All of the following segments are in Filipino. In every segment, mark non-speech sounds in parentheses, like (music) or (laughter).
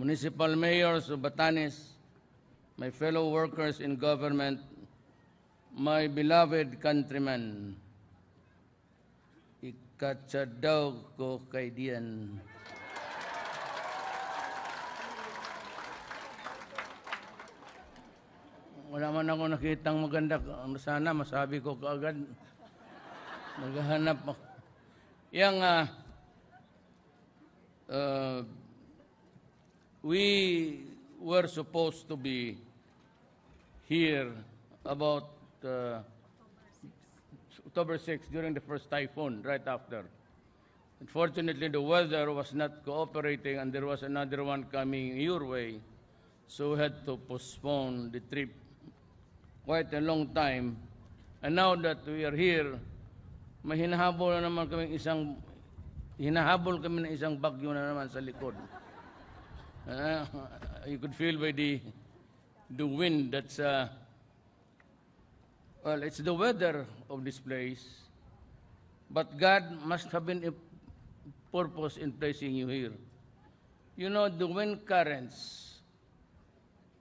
municipal mayors of Batanes, my fellow workers in government, my beloved countrymen, ikatsadaw ko kay diyan. Wala man ako nakitang maganda. Sana masabi ko kaagad. Naghahanap ako. Yang ah, uh, we were supposed to be here about uh, October 6 during the first typhoon, right after. Unfortunately, the weather was not cooperating and there was another one coming your way. So we had to postpone the trip quite a long time. And now that we are here, may hinahabol na naman kami isang hinahabol kami ng isang bagyo na naman sa likod. Uh, you could feel by the the wind that's uh, well, it's the weather of this place. But God must have been a purpose in placing you here. You know, the wind currents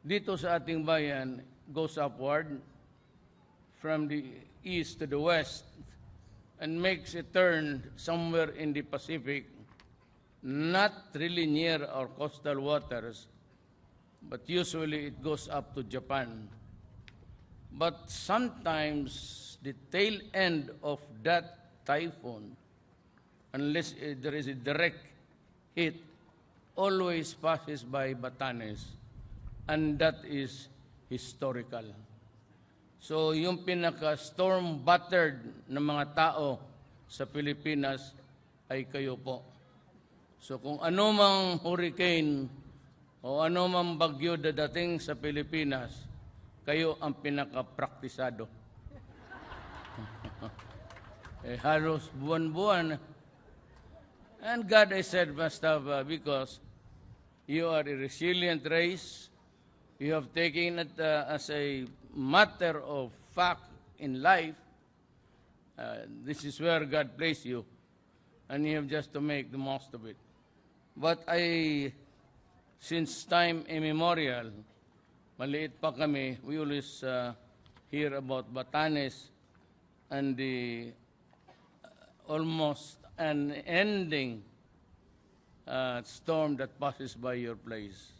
dito sa ating bayan goes upward from the east to the west and makes a turn somewhere in the Pacific, not really near our coastal waters, but usually it goes up to Japan. But sometimes the tail end of that typhoon, unless eh, there is a direct hit, always passes by Batanes, and that is historical. So yung pinaka-storm battered ng mga tao sa Pilipinas ay kayo po. So kung ano mang hurricane o ano mang bagyo dadating sa Pilipinas, kayo ang pinaka-praktisado. (laughs) eh, halos buwan-buwan. And God, I said, uh, because you are a resilient race, you have taken it uh, as a matter of fact in life. Uh, this is where God placed you, and you have just to make the most of it. But I, since time immemorial, maliit pa kami, we always uh, hear about Batanes and the uh, almost an ending uh, storm that passes by your place.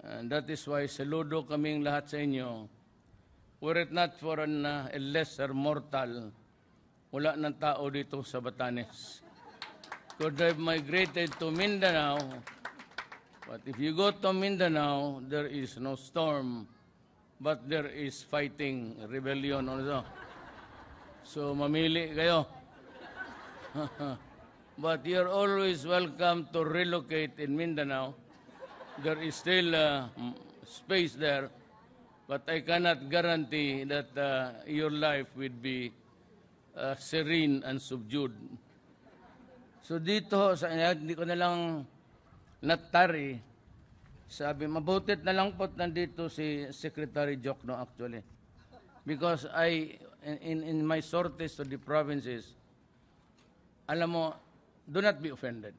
And that is why saludo kaming lahat sa inyo. Were it not for an, uh, a lesser mortal, wala ng tao dito sa Batanes. Could have migrated to Mindanao, but if you go to Mindanao, there is no storm, but there is fighting, rebellion, also. So mamili kayo. (laughs) but you're always welcome to relocate in Mindanao. There is still uh, space there, but I cannot guarantee that uh, your life will be uh, serene and subdued. So dito, sa hindi ko na lang natari, sabi, mabutit na lang po nandito si Secretary Jokno actually. Because I, in, in my sorties to the provinces, alam mo, do not be offended.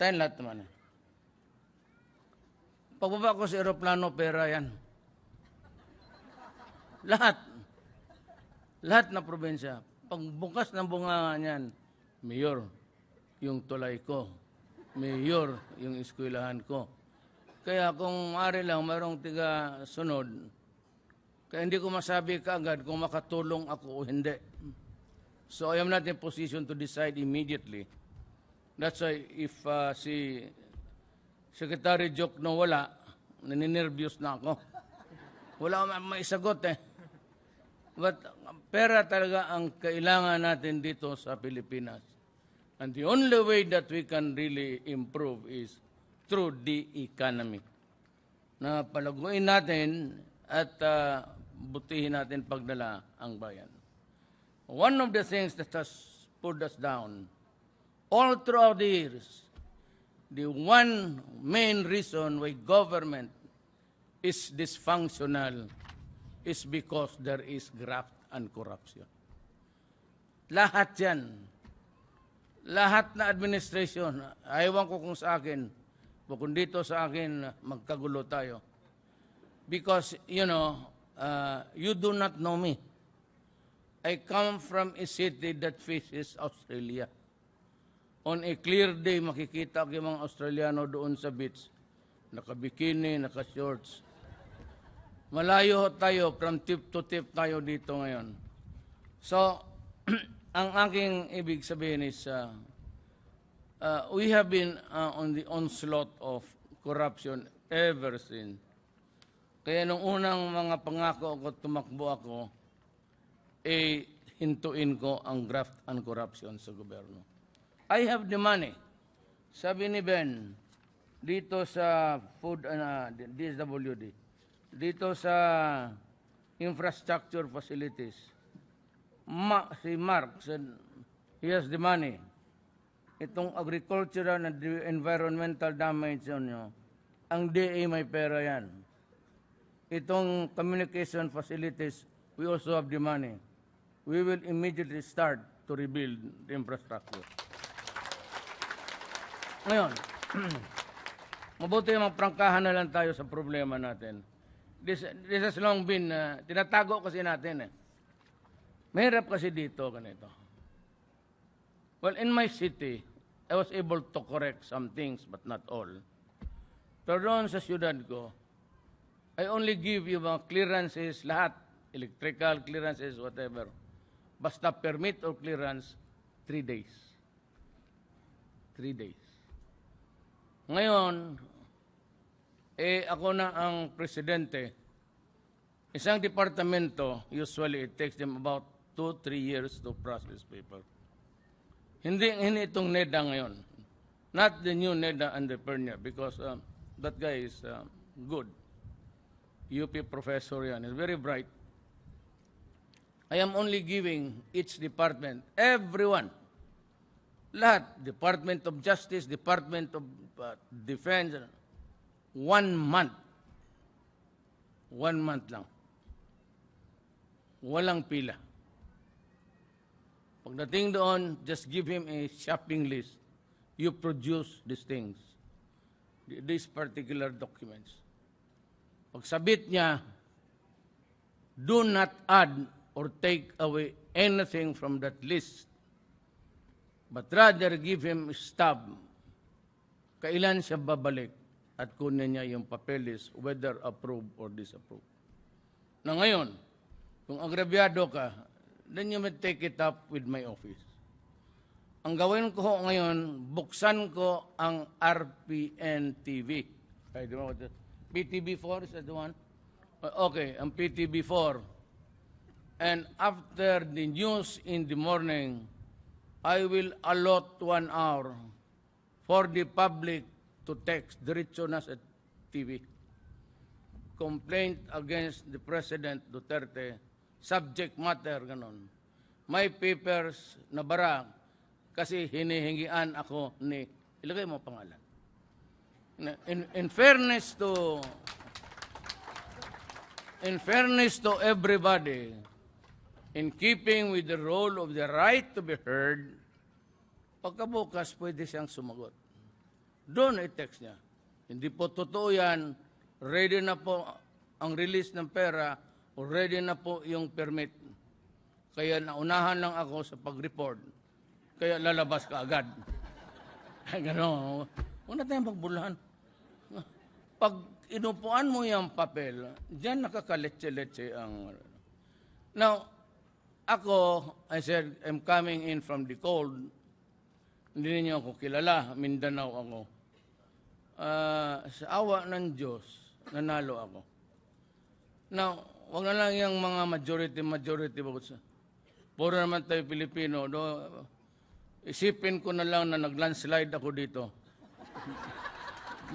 Tayo lahat naman. eh. Pagbaba ko sa aeroplano, pera yan. Lahat. Lahat na probinsya. Pagbukas ng bunga niyan, Mayor, yung tulay ko. Mayor, yung eskwelahan ko. Kaya kung ari lang, mayroong tiga sunod, kaya hindi ko masabi kaagad kung makatulong ako o hindi. So I am not in position to decide immediately. That's why if uh, si Secretary Jokno wala, naninervyos na ako. Wala akong ma- maisagot eh. But pera talaga ang kailangan natin dito sa Pilipinas. And the only way that we can really improve is through the economy. Na palaguin natin at uh, butihin natin pagdala ang bayan. One of the things that has put us down all throughout the years, the one main reason why government is dysfunctional is because there is graft and corruption. Lahat yan. Lahat na administration, ayawan ko kung sa akin, kung dito sa akin magkagulo tayo. Because, you know, uh, you do not know me. I come from a city that faces Australia. On a clear day, makikita ko yung mga Australiano doon sa beach. Naka-bikini, naka-shorts. Malayo tayo, from tip to tip tayo dito ngayon. So, (clears throat) ang aking ibig sabihin is, uh, uh, we have been uh, on the onslaught of corruption ever since. Kaya nung unang mga pangako ko, tumakbo ako, eh, hintuin ko ang graft and corruption sa gobyerno. I have the money. Sabi ni Ben, dito sa food, uh, DSWD, dito sa infrastructure facilities, Ma, si Mark said, he has the money. Itong agricultural and environmental damage nyo, ang DA may pera yan. Itong communication facilities, we also have the money. We will immediately start to rebuild the infrastructure. Ngayon, (clears throat) mabuti magprangkahan na lang tayo sa problema natin. This, this has long been, uh, tinatago kasi natin eh. Mahirap kasi dito, ganito. Well, in my city, I was able to correct some things, but not all. Pero doon sa syudad ko, I only give you mga clearances, lahat, electrical clearances, whatever. Basta permit or clearance, three days. Three days. Ngayon, eh ako na ang presidente. Isang departamento, usually it takes them about two, three years to process paper. Hindi, hindi itong NEDA ngayon. Not the new NEDA Pernia because um, that guy is um, good. UP professor yan. He's very bright. I am only giving each department, everyone, lahat, Department of Justice, Department of uh, Defense, one month. One month lang. Walang pila. Pagdating doon, just give him a shopping list. You produce these things, th- these particular documents. Pagsabit niya, do not add or take away anything from that list, but rather give him stub. Kailan siya babalik at kunin niya yung papeles, whether approved or disapproved. Na ngayon, kung agrabyado ka, then you may take it up with my office. Ang gawin ko ngayon, buksan ko ang RPN TV. I don't know what that, PTB4 is that the one? Okay, ang PTB4. And after the news in the morning, I will allot one hour for the public to text diretso na sa TV. Complaint against the President Duterte, subject matter, ganon. My papers na bara kasi hinihingian ako ni, ilagay mo ang pangalan. In, in fairness to, in fairness to everybody, in keeping with the role of the right to be heard, pagkabukas pwede siyang sumagot. Doon i-text niya. Hindi po totoo yan. Ready na po ang release ng pera o ready na po yung permit. Kaya naunahan lang ako sa pag-report. Kaya lalabas ka agad. (laughs) Gano'n. Huwag na tayong pagbulahan. Pag inupuan mo yung papel, diyan nakakaletse-letse ang... Now, ako, I said, I'm coming in from the cold. Hindi niyo ako kilala, Mindanao ako. Ah, sa awa ng Diyos, nanalo ako. Now, wag na lang yung mga majority, majority votes. Puro naman tayo Pilipino. Do, isipin ko na lang na nag-landslide ako dito.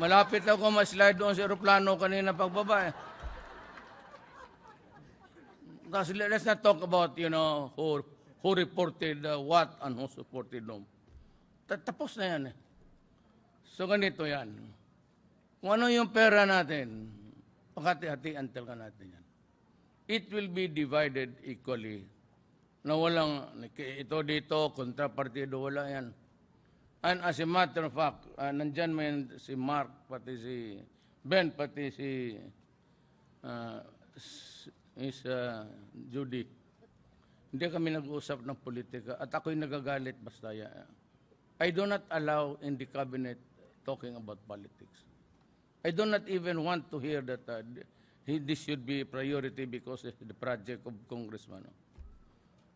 Malapit ako ma-slide doon sa aeroplano kanina pagbaba eh. Kasi let's not talk about, you know, who, who reported uh, what and who supported whom. Ta- Tapos na yan eh. So ganito yan. Kung ano yung pera natin, pakati-hatian talaga natin yan. It will be divided equally. Na walang, ito dito, kontrapartido, wala yan. And as a matter of fact, uh, nandyan mo yan si Mark, pati si Ben, pati si uh, is uh, Judy. Hindi kami nag-uusap ng politika at ako'y nagagalit basta ya. I do not allow in the cabinet talking about politics. I do not even want to hear that uh, this should be priority because it's the project of Congressman.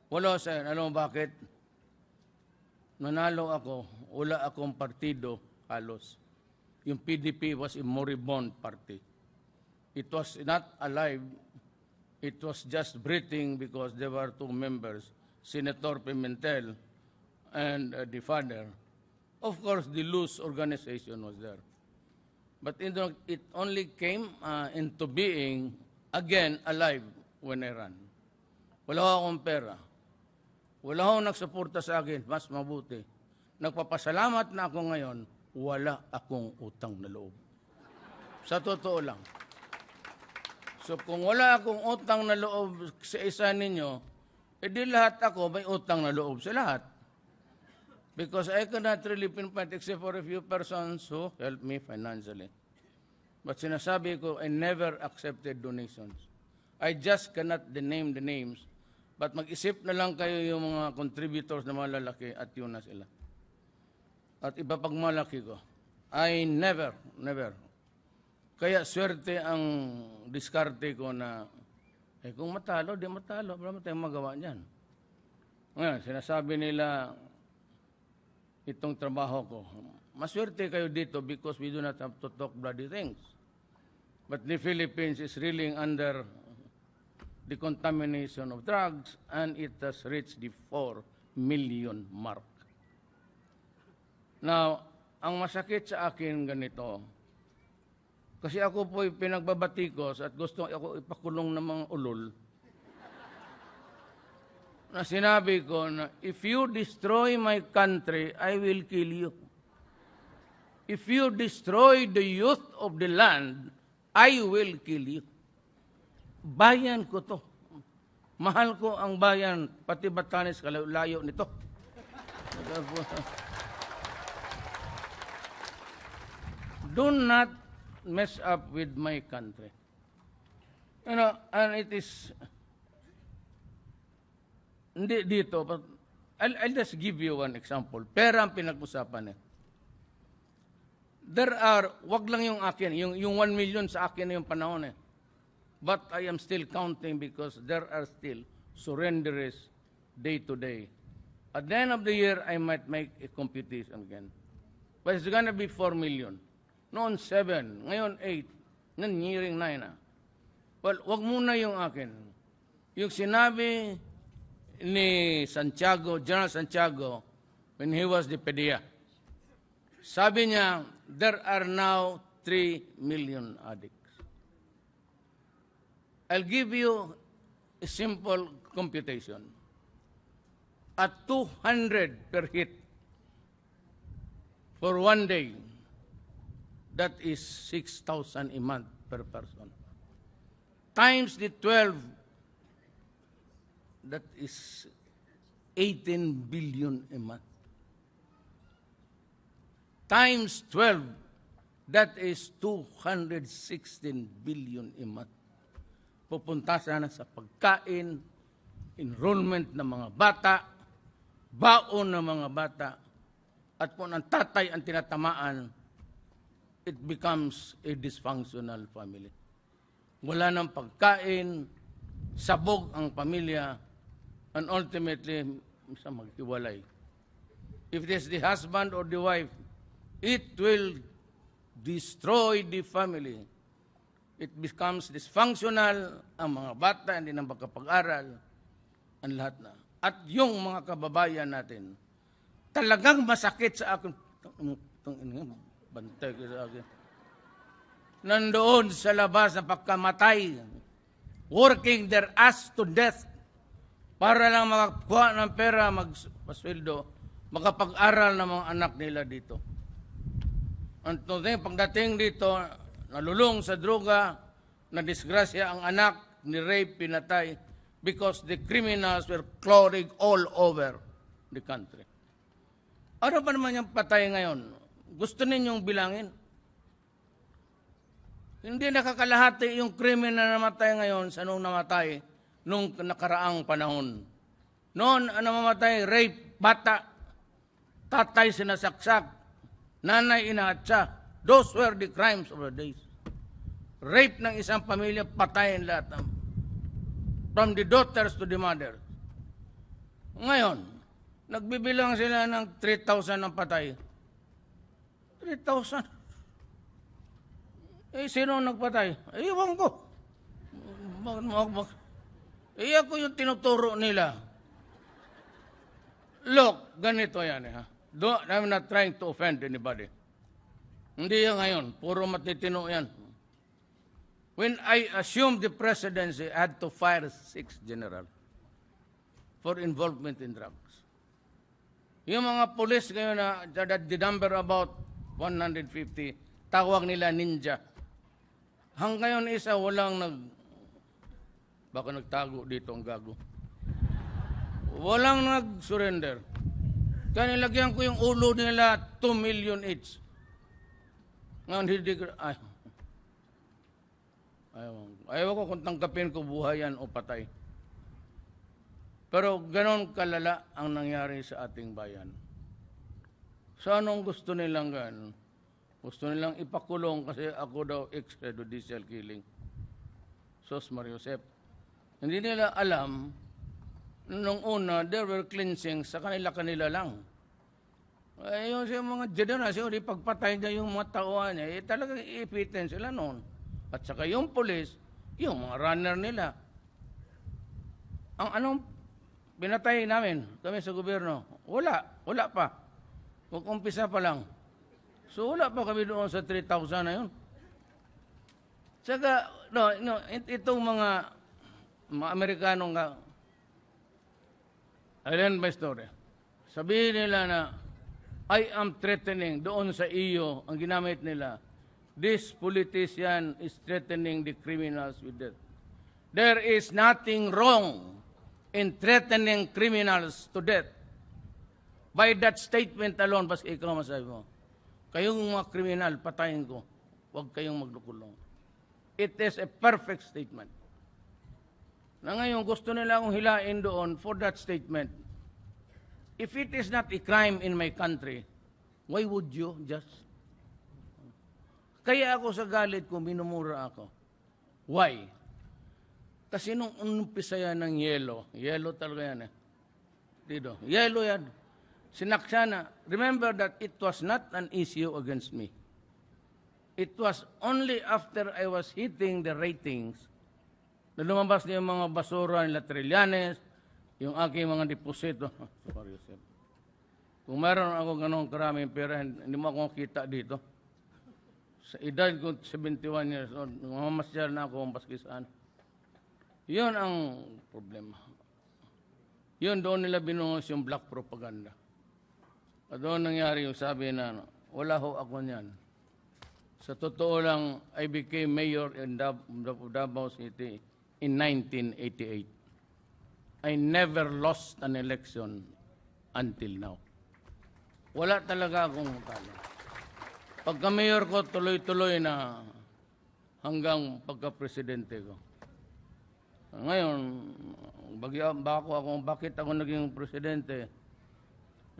Wala sa alam mo bakit? Nanalo ako, wala akong partido halos. Yung PDP was a moribund party. It was not alive. It was just breathing because there were two members, Senator Pimentel and uh, the father. Of course, the loose organization was there. But it only came uh, into being again alive when I ran. Wala akong pera. Wala akong nagsuporta sa akin, mas mabuti. Nagpapasalamat na ako ngayon, wala akong utang na loob. Sa totoo lang. So kung wala akong utang na loob sa isa ninyo, edi lahat ako may utang na loob sa lahat. Because I cannot really pinpoint except for a few persons who help me financially. But sinasabi ko, I never accepted donations. I just cannot name the names. But mag-isip na lang kayo yung mga contributors na mga lalaki at yun na sila. At ipapagmalaki ko, I never, never. Kaya swerte ang diskarte ko na, eh kung matalo, di matalo, wala mo tayong magawa niyan. Ngayon, sinasabi nila, itong trabaho ko, maswerte kayo dito because we do not have to talk bloody things. But the Philippines is reeling under the contamination of drugs and it has reached the 4 million mark. Now, ang masakit sa akin ganito, kasi ako po'y pinagbabatikos at gusto ako ipakulong ng mga ulol, na sinabi ko na, if you destroy my country, I will kill you. If you destroy the youth of the land, I will kill you. Bayan ko to. Mahal ko ang bayan, pati Batanes, kalayo nito. (laughs) Do not mess up with my country. You know, and it is, hindi dito, but I'll, I'll just give you one example. Pera ang pinag-usapan eh. There are, wag lang yung akin, yung, yung 1 million sa akin na yung panahon eh. But I am still counting because there are still surrenderers day to day. At the end of the year, I might make a computation again. But it's gonna be 4 million. Noon 7, ngayon 8, ngayon nearing 9 na. Well, wag muna yung akin. Yung sinabi ni Santiago, General Santiago, when he was the PDEA, sabi niya, there are now 3 million addicts. I'll give you a simple computation. At 200 per hit for one day, that is 6,000 a month per person. Times the 12, that is 18 billion a month. Times 12, that is 216 billion a month. Pupunta sana sa pagkain, enrollment ng mga bata, baon ng mga bata, at kung ang tatay ang tinatamaan, it becomes a dysfunctional family. Wala ng pagkain, sabog ang pamilya, and ultimately, sa maghiwalay. If it is the husband or the wife, it will destroy the family. It becomes dysfunctional, ang mga bata hindi na makapag-aral, ang lahat na. At yung mga kababayan natin, talagang masakit sa akin. Bantay ko sa akin. Nandoon sa labas na pagkamatay, working their ass to death para lang makakuha ng pera, magpasweldo, makapag-aral ng mga anak nila dito. Ang tunay, pagdating dito, nalulong sa droga, na disgrasya ang anak, ni rape, pinatay, because the criminals were clawing all over the country. Ano ba naman yung patay ngayon? Gusto ninyong bilangin? Hindi nakakalahati yung krimen na namatay ngayon sa nung namatay nung nakaraang panahon. Noon, ang namamatay, rape, bata, tatay sinasaksak, nanay inaatsa. Those were the crimes of the days. Rape ng isang pamilya, patayin lahat. From the daughters to the mother. Ngayon, nagbibilang sila ng 3,000 ng patay. 3,000? Eh, sino ang nagpatay? Eh, Ewan ko. Bakit mo ako? Eh, ako yung tinuturo nila. Look, ganito yan eh, ha. Do, I'm not trying to offend anybody. Hindi yan ngayon. Puro matitino yan. When I assumed the presidency, I had to fire six general for involvement in drugs. Yung mga police ngayon na that the number about 150, tawag nila ninja. Hanggang ngayon isa walang nag baka nagtago dito ang gago. Walang nag-surrender. Kaya nilagyan ko yung ulo nila 2 million each. Ngayon hindi ko, ay, ayaw, ayaw ko kung tangkapin ko buhay yan o patay. Pero ganon kalala ang nangyari sa ating bayan. So anong gusto nilang gan? Gusto nilang ipakulong kasi ako daw extrajudicial killing. Sos Mariosep. Hindi nila alam nung una, there were cleansing sa kanila-kanila lang. Eh, yung sa mga generasyon, di pagpatay niya yung mga tauhan niya, eh, talagang iipitin sila noon. At saka yung polis, yung mga runner nila. Ang anong pinatay namin, kami sa gobyerno, wala, wala pa. Mag-umpisa pa lang. So wala pa kami doon sa 3,000 na yun. Saka, no, no, it- itong mga, mga Amerikano nga, Ayan my story. Sabihin nila na, I am threatening doon sa iyo, ang ginamit nila, this politician is threatening the criminals with death. There is nothing wrong in threatening criminals to death. By that statement alone, basta ikaw masabi mo, kayong mga kriminal, patayin ko. Huwag kayong maglukulong. It is a perfect statement. Na ngayon, gusto nila akong hilain doon for that statement. If it is not a crime in my country, why would you just... Kaya ako sa galit ko, minumura ako. Why? Kasi nung unumpisa yan ng yelo, yelo talaga yan eh. Dito, yelo yan. Sinaksa na. Remember that it was not an issue against me. It was only after I was hitting the ratings na lumabas na yung mga basura nila Trillanes, yung aking mga deposito. (laughs) Sorry, Joseph. Kung meron ako ganong karaming pera, hindi mo akong kita dito. Sa edad ko, 71 years old, mamamasyal na ako ang baskisaan. Yun ang problema. Yun, doon nila binungos yung black propaganda. At doon nangyari yung sabi na, ano, wala ho ako niyan. Sa totoo lang, I became mayor in Davao City in 1988. I never lost an election until now. Wala talaga akong talo. Pagka mayor ko, tuloy-tuloy na hanggang pagka-presidente ko. Ngayon, bagya, bako ako, bakit ako naging presidente?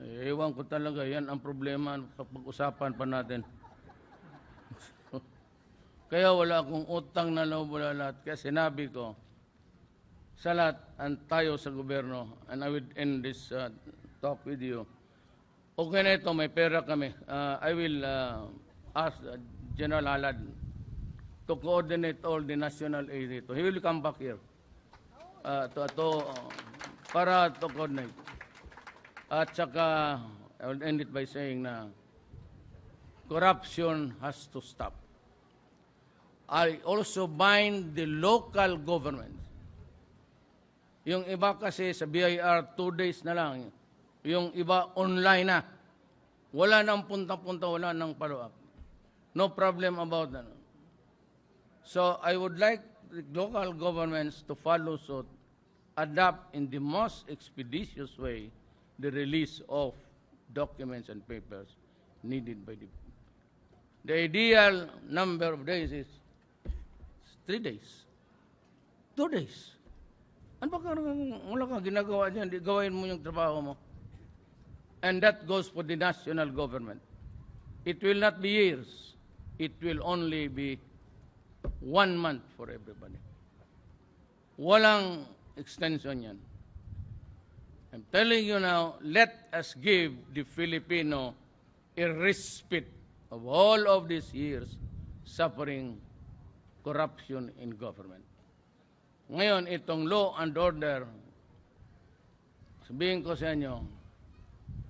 Eh, ewan ko talaga, yan ang problema, pag-usapan pa natin. Kaya wala akong utang na loob wala lahat. Kaya sinabi ko, sa lahat, ang tayo sa gobyerno, and I will end this uh, talk with you. Okay na ito, may pera kami. Uh, I will uh, ask uh, General Halad to coordinate all the national aid dito. He will come back here. Uh, to, to, para to coordinate. At saka, I will end it by saying na corruption has to stop. I also bind the local governments. Yung iba kasi sa BIR, two days na lang. Yung iba online na. Wala nang punta-punta, wala nang follow-up. No problem about that. So I would like the local governments to follow suit, adapt in the most expeditious way the release of documents and papers needed by the The ideal number of days is three days. Two days. Ano ba ka, wala kang ginagawa dyan, di gawain mo yung trabaho mo. And that goes for the national government. It will not be years. It will only be one month for everybody. Walang extension yan. I'm telling you now, let us give the Filipino a respite of all of these years suffering corruption in government. Ngayon, itong law and order, sabihin ko sa inyo,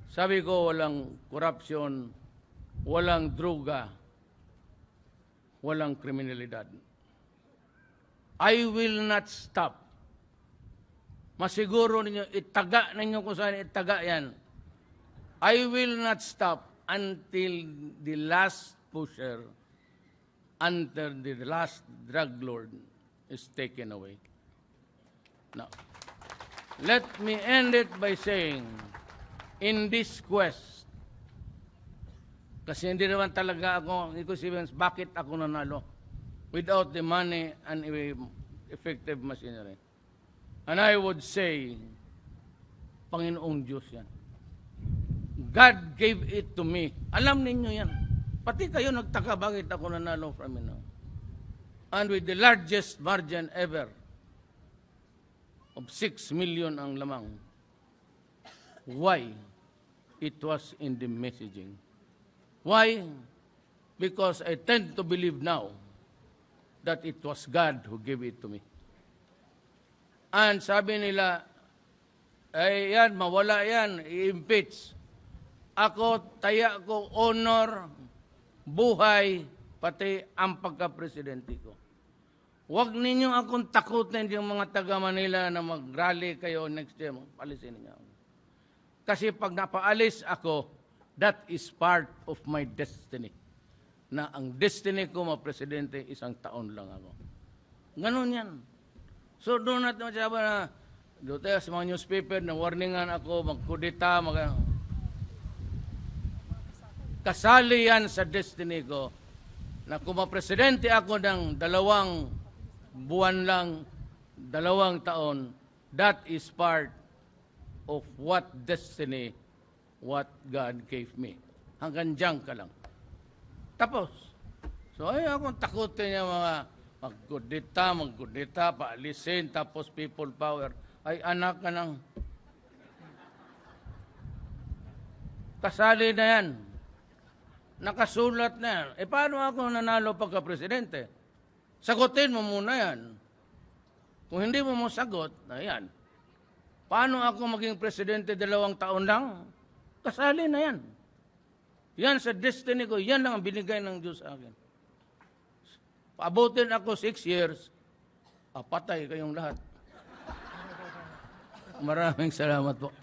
sabi ko walang corruption, walang droga, walang kriminalidad. I will not stop. Masiguro ninyo, itaga ninyo kung saan itaga yan. I will not stop until the last pusher, until the last drug lord is taken away. Now, let me end it by saying, in this quest, kasi hindi naman talaga ako, Stevens, bakit ako nanalo? Without the money and effective machinery. And I would say, Panginoong Diyos yan. God gave it to me. Alam ninyo yan. Pati kayo nagtaka bakit ako nanalo from know. And with the largest margin ever of 6 million ang lamang. Why? It was in the messaging. Why? Because I tend to believe now that it was God who gave it to me. And sabi nila, ay yan, mawala yan, i-impeach. Ako, taya ko, honor, buhay, pati ang pagka-presidente ko. Huwag ninyo akong takutin yung mga taga Manila na mag-rally kayo next year. Palisin ninyo. Kasi pag napaalis ako, that is part of my destiny. Na ang destiny ko, mga presidente, isang taon lang ako. Ganon yan. So doon natin masabi na, tayo sa mga newspaper na warningan ako, magkudita, mag... Kasali yan sa destiny ko na kung mapresidente ako ng dalawang buwan lang, dalawang taon, that is part of what destiny, what God gave me. Hanggang dyan ka lang. Tapos. So ay akong takutin yung mga magkudita, magkudita, paalisin, tapos people power. Ay anak ka ng kasali na yan. Nakasulat na yan. E paano ako nanalo pagka-presidente? Sagutin mo muna yan. Kung hindi mo mo sagot, na yan. Paano ako maging presidente dalawang taon lang? Kasali na yan. Yan sa destiny ko, yan lang ang binigay ng Diyos sa akin. Paabutin ako six years, apatay kayong lahat. (laughs) Maraming salamat po.